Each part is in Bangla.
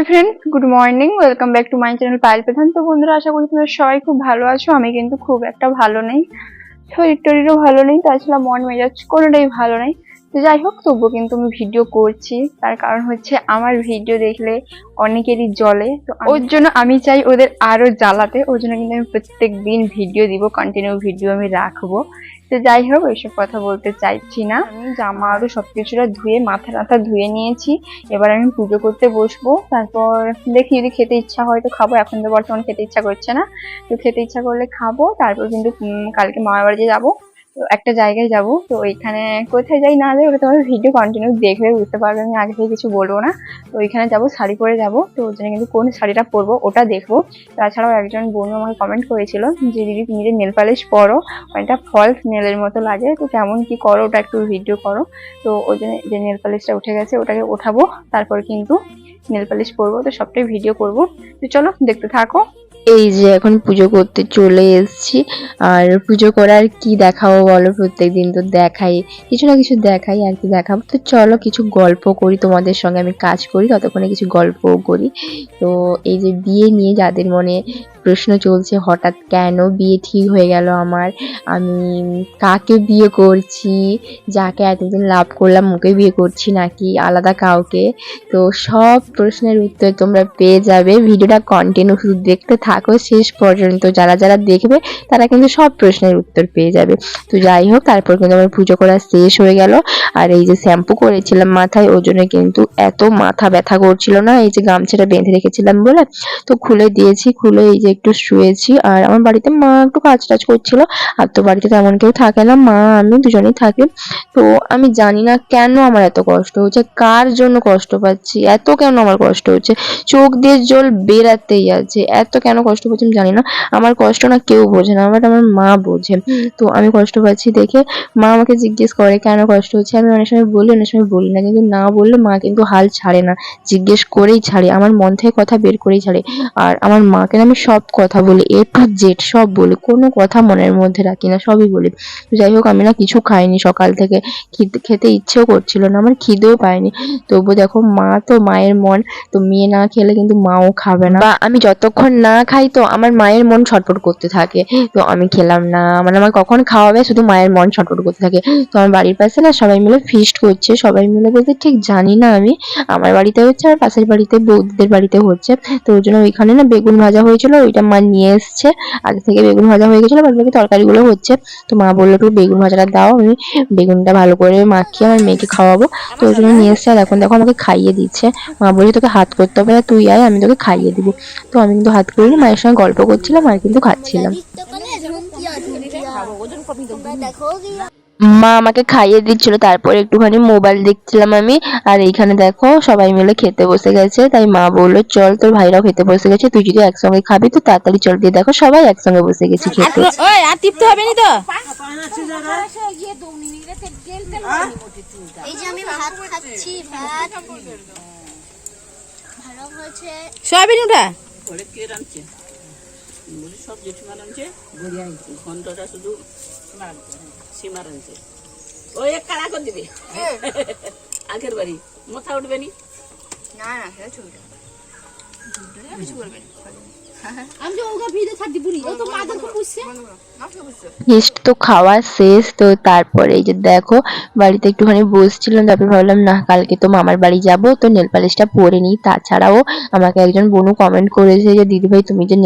Hi friend good morning welcome back to my channel Payel Pradhan তো বন্ধুরা, আশা করি তোমরা সবাই খুব ভালো আছো। আমি কিন্তু খুব একটা ভালো নেই। শরীর টরিরও ভালো নেই। তাছাড়া মন মেজাজ কোনোটাই ভালো নেই। তো যাই হোক তবুও কিন্তু আমি ভিডিও করছি। তার কারণ হচ্ছে আমার ভিডিও দেখলে অনেকেরই জলে তো ওর জন্য আমি চাই ওদের আরও জ্বালাতে। ওর জন্য কিন্তু আমি প্রত্যেক দিন ভিডিও দিব কন্টিনিউ ভিডিও আমি রাখব। তো যাই হোক এইসব কথা বলতে চাইছি না। আমি জামা আরও সবকিছুটা ধুয়ে মাথা টাথা ধুয়ে নিয়েছি। এবার আমি পুজো করতে বসবো। তারপর দেখি যদি খেতে ইচ্ছা হয় তো খাব। এখন তো বর্তমান খেতে ইচ্ছা করছে না। তো খেতে ইচ্ছা করলে খাব। তারপর কিন্তু কালকে মামার বাড়িতে যাব। তো একটা জায়গায় যাব। তো ওইখানে কোথায় যাই না যাই ওটা তোমার ভিডিও কন্টিনিউ দেখবে বুঝতে পারবে, আমি আগে থেকে কিছু বলব না। তো ওইখানে যাব, শাড়ি পরে যাব। তো ওর জন্য কিন্তু কোন শাড়িটা পরবো ওটা দেখব। তাছাড়াও একজন বন্ধু আমাকে কমেন্ট করেছিল যে, দিদি, তুমি যে নেল পালিশ পরো, অনেকটা ফলস নেলের মতো লাগে। তো কেমন কি করো ওটা একটু ভিডিও করো। তো ওই জন্য যে নেল পালিশটা উঠে গেছে ওটাকে ওঠাবো। তারপর কিন্তু নেল পালিশ করব তো সবটাই ভিডিও করব। তো চলো, দেখতে থাকো। এই যে এখন পুজো করতে চলে এসেছি। আর পুজো করার কি দেখাবো বলো? প্রত্যেক দিন তো দেখাই। কিছু না কিছু দেখাই আর কি দেখাবো। তো চলো কিছু গল্প করি, তোমাদের সঙ্গে আমি কাজ করি, ততক্ষণে কিছু গল্পও করি। তো এই যে বিয়ে নিয়ে যাদের মনে প্রশ্ন চলছে, হঠাৎ কেন বিয়ে ঠিক হয়ে গেল আমার? আমি কাকে বিয়ে করছি? যাকে এতদিন লাভ করলাম, ওকে বিয়ে করছি নাকি? আলাদা কাউকে? তো সব প্রশ্নের উত্তর তোমরা পেয়ে যাবে। ভিডিওটা কন্টিনিউ শুধু দেখতে থাকো। শেষ পর্যন্ত যারা যারা দেখবে, তারা কিন্তু সব প্রশ্নের উত্তর পেয়ে যাবে। তো যাই হোক, তারপর কিন্তু আমার পুজো করা শেষ হয়ে গেল। আর এই যে শ্যাম্পু করেছিলাম মাথায় ওই জন্য কিন্তু এত মাথা ব্যথা করছিল না, এই যে গামছাটা বেঁধে রেখেছিলাম বলে। তো খুলে দিয়েছি, খুলে এই যে একটু শুয়েছি। আর আমার বাড়িতে মা একটু কাজ টাজ করছিল, আর তো বাড়িতে তেমন কেউ থাকে না, মা, আমি দুজনেই থাকি। তো আমি জানি না কেন আমার এত কষ্ট হচ্ছে, কার জন্য কষ্ট পাচ্ছি, এত কেন আমার কষ্ট হচ্ছে? চোখ দিয়ে জল বেরাতেই আছে, এত কেন কষ্ট পাচ্ছি আমি জানি না। আমার কষ্ট না কেউ বোঝে না বাট আমার মা বোঝে। তো আমি কষ্ট পাচ্ছি দেখে মা আমাকে জিজ্ঞেস করে কেন কষ্ট হচ্ছে? আমি অনেক সময় বলি অনেক সময় বলি না কিন্তু না বললে মা কিন্তু হাল ছাড়ে না। জিজ্ঞেস করেই ছাড়ে আমার মন থেকে কথা বের করেই ছাড়ে। আর আমার মাকে আমি সব কথা বলি এ টু জেড সব বলি কোনো কথা মনের মধ্যে রাখি না সবই বলি। তো যাই হোক আমি না কিছু খাইনি সকাল থেকে খিদে খেতে ইচ্ছেও করছিল না আমার খিদেও পায়নি। তবু দেখো মা তো মায়ের মন তো মেয়ে না খেলে কিন্তু মাও খাবে না। বা আমি যতক্ষণ না খাই তো আমার মায়ের মন ছটফট করতে থাকে। তো আমি খেলাম না। মানে আমার কখন খাওয়াবে শুধু মায়ের মন ছটফট করতে থাকে। তো আমার বাড়ির পাশে না সবাই মিলে ফিস্ট করছে। সবাই মিলে বলতে ঠিক জানি না আমি। আমার বাড়িতে হচ্ছে আর পাশের বাড়িতে বৌদিদের বাড়িতে হচ্ছে। তো ওই জন্য ওইখানে না বেগুন ভাজা হয়েছিল, ওইটা মা নিয়ে এসছে। আগে থেকে বেগুন ভাজা হয়ে গেছিল বাকি তরকারিগুলো হচ্ছে। তো মা বলল, একটু বেগুন ভাজাটা দাও, আমি বেগুনটা ভালো করে মাখিয়ে আমার মেয়েকে খাওয়াবো। তো ওই জন্য নিয়ে এসছে। আর এখন দেখো আমাকে খাইয়ে দিচ্ছে। মা বলছে, তোকে হাত করতে হবে তুই আয়, আমি তোকে খাইয়ে দিব। তো আমি কিন্তু হাত করিনি মায়ের সঙ্গে গল্প করছিলাম আর কিন্তু খাচ্ছিলাম। মা আমাকে খাইয়ে দিচ্ছিল তারপর একটুখানি মোবাইল দেখছিলাম আমি আর এইখানে দেখো সবাই মিলে খেতে বসে গেছে তাই মা বলল চল তোর ভাইরাও খেতে বসে গেছে তুই যদি একসঙ্গে খাবি তো তাড়াতাড়ি চল দিয়ে দেখো সবাই একসঙ্গে বসে গেছি খেতে। আর টিপতে হবে নি তো? এই যে আমি ভাত খাচ্ছি ভাত। ভালো হয়েছে সয়াবিন ওটা? ঘরে কে রাঁধছে? বলি সব জেঠিমা রাঁধছে। গড়িয়া আনছে। ঘন্টটা শুধু সীমা রাঁধছে। ও এক কাড়া করে দিবে। আগের বাড়ি। মাথা উঠবে নি? না না সেটা ছবিটা। কিছু করবে ও ফিস্ট তো খাওয়া শেষ, তো তারপরে যে দেখো, বাড়িতে একটুখানি বসছিলাম, তারপর ভাবলাম, না, কালকে তো মামার বাড়ি যাব, তো পরে নিই। তাছাড়াও আমাকে একজন বোনু কমেন্ট করেছে যে দিদিভাই তুমি যে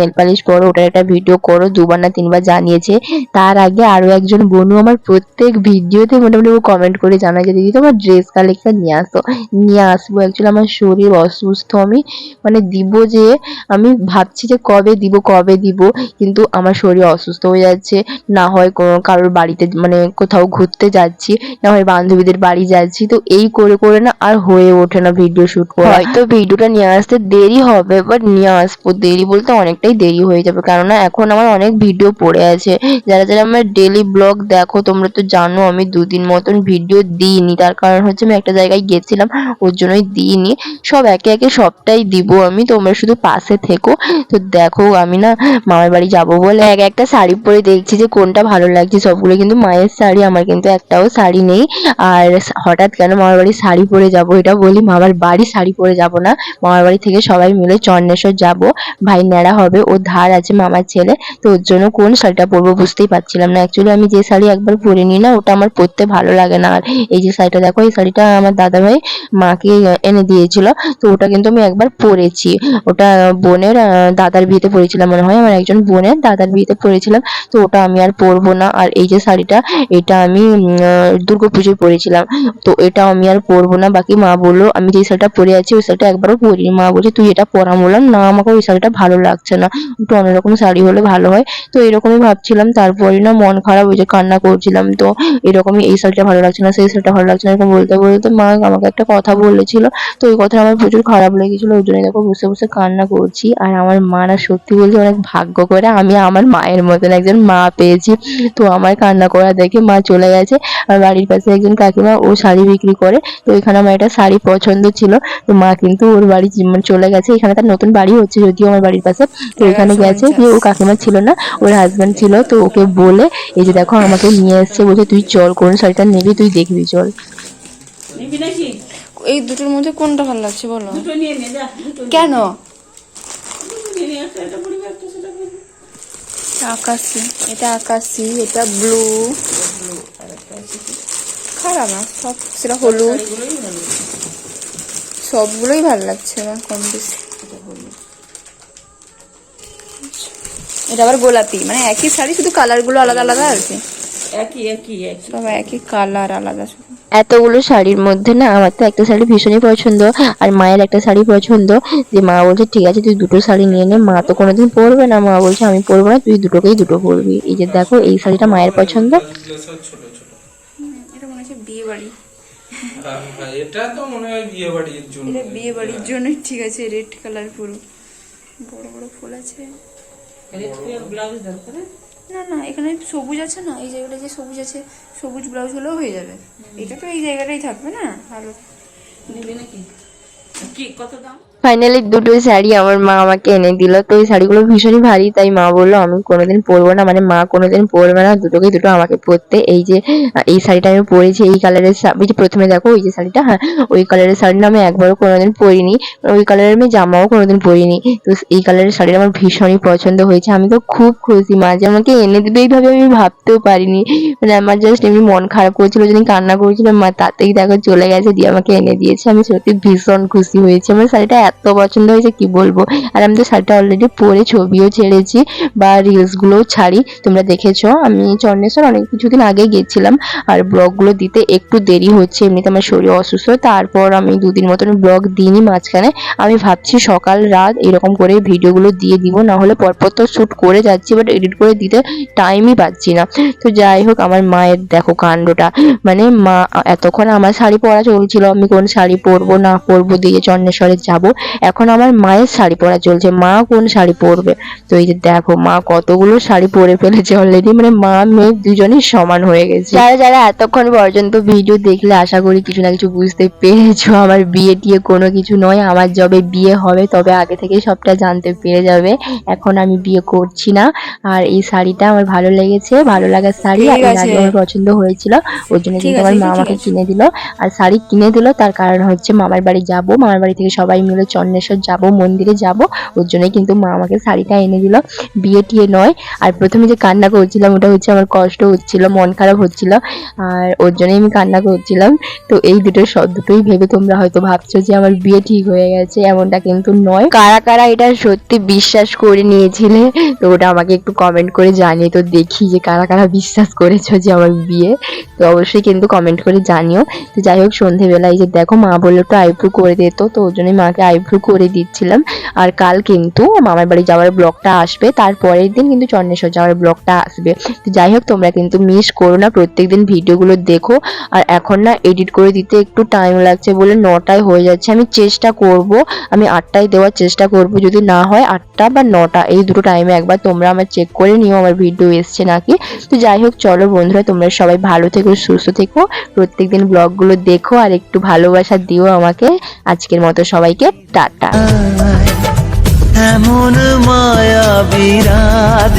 ওটার একটা ভিডিও করো, দুবার না তিনবার জানিয়েছে। তার আগে আরও একজন বোনু আমার প্রত্যেক ভিডিওতে মোটামুটি কমেন্ট করে জানায় যে, দিদি, তোমার ড্রেস কালেকশন নিয়ে আসো, নিয়ে আসব। অ্যাকচুয়ালি আমার শরীর অসুস্থ, আমি মানে দিব যে, আমি ভাবছি যে কবে দিব কবে দিব কিন্তু আমার শরীর অসুস্থ হয়ে যাচ্ছে। না হয় কোনো কারোর বাড়িতে মানে কোথাও ঘুরতে যাচ্ছি না হয় বান্ধবীদের বাড়ি যাচ্ছি তো এই করে করে না আর হয়ে ওঠে না ভিডিও শুট করা। হয়তো ভিডিওটা নিয়ে আসতে দেরি হবে বাট নিয়ে আসব। দেরি বলতে অনেকটাই দেরি হয়ে যাবে কেননা এখন আমার অনেক ভিডিও পড়ে আছে। যারা যারা আমার ডেলি ব্লগ দেখো তোমরা তো জানো আমি দুদিন মতন ভিডিও দিইনি। তার কারণ হচ্ছে আমি একটা জায়গায় গেছিলাম ওর জন্যই দিইনি। সব একে একে সবটাই দিব আমি তোমরা শুধু পাশে থেকো। তো দেখো আমি না মামার বাড়ি যাব বলে এক একটা শাড়ি পরে দেখছি যে কোনটা ভালো লাগছে। সবগুলো কিন্তু মায়ের শাড়ি আমার কিন্তু একটাও শাড়ি নেই। আর হঠাৎ কেন মামার বাড়ি শাড়ি পরে যাব? এটা বলি মামার বাড়ি শাড়ি পরে যাব না। মামার বাড়ি থেকে সবাই মিলে চন্নেশ্বর যাব। ভাই ন্যাড়া হবে ও ধার আছে মামার ছেলে। তো ওর জন্য কোন শাড়িটা পরবো বুঝতেই পারছিলাম না। অ্যাকচুয়ালি আমি যে শাড়ি একবার পরে নিই না ওটা আমার পরতে ভালো লাগে না। আর এই যে শাড়িটা দেখো এই শাড়িটা আমার দাদা ভাই মাকে এনে দিয়েছিল। তো ওটা কিন্তু আমি একবার পরেছি। ওটা বোনের আহ, দাদার বিয়েতে পরেছিলাম মনে হয়, আমার একজন বোনের দাদার বিয়েতে পরেছিলাম তো ওটা আমি আর পরবো না। আর এই যে শাড়িটা, এটা আমি দুর্গা পুজোয় পরেছিলাম, তো এটা আমি আর পরবো না। বাকি মা বলল, আমি যে শাড়িটা পরে আছি, ওই শাড়িটা একবারও পরিনি। মা বলছে, তুই এটা পরা বললাম না, আমাকে ওই শাড়িটা ভালো লাগছে না। একটু অন্যরকম শাড়ি হলে ভালো হয়। তো এরকমই ভাবছিলাম তারপরে না মন খারাপ হয়েছে কান্না করছিলাম, তো এরকমই এই শাড়িটা ভালো লাগছে না, সেই শাড়িটা ভালো লাগছে না, এরকম বলতে বলতে মা আমাকে একটা কথা বলেছিল। তো এই কথা আমার প্রচুর খারাপ লেগেছিল, ওই জন্য দেখো বসে বসে কান্না করছি। আর আমার মা সত্যি বলছে অনেক ভাগ্য করে। আমি আমার মায়ের মতন একজন মা পেয়েছি। তো আমার কান্না করা দেখে মা চলে গেছে। আর বাড়ির পাশে একজন কাকিমা ও শাড়ি বিক্রি করে। তো এখানে আমার একটা শাড়ি পছন্দ ছিল। তো মা কিন্তু ওর বাড়ি মানে চলে গেছে। এখানে তার নতুন বাড়ি হচ্ছে যদিও আমার বাড়ির পাশে। তো এখানে গেছে। যে ও কাকিমা ছিল না। ওর হাজবেন্ড ছিল। তো ওকে বলে এই যে দেখো আমাকে নিয়ে এসছে। বলছে তুই চল কোন শাড়িটা নিবি তুই দেখবি চল। এই দুটোর মধ্যে কোনটা ভালো লাগছে বলো? দুটো নিয়ে নে যা দুটো কেন নিয়ে নে একটা এটা পড়বে একটা সেটা পড়বে আকাশি এটা আকাশি এটা ব্লু খারাপ না সব সেটা হলুদ। সবগুলোই ভালো লাগছে আমার কম বেশি। এটা আবার গোলাপি মানে একই শাড়ি শুধু কালারগুলো আলাদা আলাদা আর কি। একই একই একই। সব একই কালার আলাদা। শুধু এতগুলো শাড়ির মধ্যে না আমার তো একটা শাড়ি ভীষণই পছন্দ আর মায়ের একটা শাড়ি পছন্দ। যে মা বলছে ঠিক আছে তুই দুটো শাড়ি নিয়ে নে। মা তো কোনোদিন পরবে না। মা বলছে আমি পরবো না তুই দুটোকেই দুটো পরবি। এই যে দেখো এই শাড়িটা মায়ের পছন্দ। মনে বিয়ে বাড়ি এটা তো মনে হয় বিয়ে বাড়ির জন্য। এটা বিয়ে বাড়ির জন্যই ঠিক আছে রেড কালার পুরো। বড় বড় ফুল আছে। ব্লাউজ দরকার? না না এখানে সবুজ আছে না এই জায়গাটা যে সবুজ আছে সবুজ ব্লাউজ হলেও হয়ে যাবে। এটা তো এই জায়গাটাই থাকবে না ভালো নেবে নাকি? কি কত দাম? ফাইনালি দুটো শাড়ি আমার মা আমাকে এনে দিল। তো এই শাড়িগুলো ভীষণই ভারী, তাই মা বলল, আমি কোনোদিন পরবো না। মানে মা কোনোদিন পরবে না দুটোকে দুটো আমাকে পরতে। এই যে, এই শাড়িটা আমি পরেছি, এই কালারের ওই যে প্রথমে দেখো, ওই যে শাড়িটা হ্যাঁ ওই কালারের শাড়ি না আমি একবারও কোনোদিন পরিনি, ওই কালারের আমি জামাও কোনোদিন পরিনি। তো এই কালারের শাড়িটা আমার ভীষণই পছন্দ হয়েছে, আমি তো খুব খুশি। মা যে আমাকে এনে দিবে এইভাবে আমি ভাবতেও পারিনি। মানে আমার জাস্ট এমনি মন খারাপ করেছিল যদি কান্না করেছিলাম, মা তাতেই দেখো চলে গেছে, দিয়ে আমাকে এনে দিয়েছে। আমি সত্যি ভীষণ খুশি হয়েছি। আমার শাড়িটা এত পছন্দ হয়েছে, কি বলব? আর আমি তো শাড়িটা অলরেডি পরে ছবিও ছেড়েছি বা রিলস গুলোও ছাড়ি, তোমরা দেখেছ? আমি চন্নেশ্বর অনেক কিছুদিন আগে গেছিলাম আর ব্লগগুলো দিতে একটু দেরি হচ্ছে, এমনিতে আমার শরীর অসুস্থ, তারপর আমি দুদিন মতন ব্লগ দিইনি মাঝখানে। আমি ভাবছি সকাল রাত এরকম করে ভিডিওগুলো দিয়ে দিব, না হলে পরপর তো শ্যুট করে যাচ্ছি বাট এডিট করে দিতে টাইমই পাচ্ছি না। তো যাই হোক, আমার মায়ের দেখো কাণ্ডটা। মানে মা, এতক্ষণ আমার শাড়ি পরা চলছিল, আমি কোন শাড়ি পরবো, না পরবো, দিয়ে চন্নেশ্বরে যাব। এখন আমার মায়ের শাড়ি পরা চলছে। মা কোন শাড়ি পরবে? তো এই যে দেখো মা কতগুলো শাড়ি পরে ফেলেছে অলরেডি মানে মা মেয়ে দুজনই সমান হয়ে গেছে। যারা যারা এতক্ষণ পর্যন্ত ভিডিও দেখলে আশা করি কিছু না কিছু বুঝতে পেরেছ। আমার বিয়ে টিয়ে কোনো কিছু নয়। আমার যবে বিয়ে হবে তবে আগে থেকে সবটা জানতে পেরে যাবে। এখন আমি বিয়ে করছি না। আর এই শাড়িটা আমার ভালো লেগেছে ভালো লাগার শাড়ি। আর। আগে আমার পছন্দ হয়েছিল। ওর জন্য কিন্তু আমার মা আমাকে কিনে দিল। আর শাড়ি কিনে দিল তার কারণ হচ্ছে মামার বাড়ি যাব। মামার বাড়ি থেকে সবাই মিলে চন্নেশ্বর যাব, মন্দিরে যাব। ওর জন্যই কিন্তু মা আমাকে শাড়িটা এনে দিল। বিয়ে টিয়ে নয়। আর প্রথমে যে কান্না করছিলাম, ওটা হচ্ছে আমার কষ্ট হচ্ছিল, মন খারাপ হচ্ছিল। আর ওর জন্যই আমি কান্না করছিলাম। তো এই দুটো সব দুটোই ভেবে তোমরা হয়তো ভাবছ যে আমার বিয়ে ঠিক হয়ে গেছে, এমনটা কিন্তু নয়। কারা কারা এটা সত্যি বিশ্বাস করে নিয়েছিলে? তো ওটা আমাকে একটু কমেন্ট করে জানিয়ে তো দেখি যে কারা কারা বিশ্বাস করেছ যে আমার বিয়ে? তো অবশ্যই কিন্তু কমেন্ট করে জানিও। তো যাই হোক সন্ধেবেলা এই যে দেখো মা বলল একটু আইব্রু করে দিত তো ওর জন্যই মাকে আইব্রু করে দিচ্ছিলাম। আর কাল কিন্তু মামার বাড়ি যাওয়ার ব্লগটা আসবে, তারপরের দিন কিন্তু চন্নেশ্বর যাওয়ার ব্লগটা আসবে। তো যাই হোক, তোমরা কিন্তু মিস করো না প্রত্যেক দিন ভিডিওগুলো দেখো। আর এখন না এডিট করে দিতে একটু টাইম লাগছে বলে নটায় হয়ে যাচ্ছে। আমি চেষ্টা করব, আমি আটটায় দেওয়ার চেষ্টা করব, যদি না হয় আটটা বা নটা, এই দুটো টাইমে একবার তোমরা আমার চেক করে নিও, আমার ভিডিও এসছে নাকি। তো যাই হোক, চলো বন্ধুরা, তোমরা সবাই ভালো থেকো, সুস্থ থেকো, প্রত্যেকদিন ব্লগগুলো দেখো, আর একটু ভালোবাসা দিও আমাকে। আজকের মতো সবাইকে টাটা। এমন মায়া বিরাজ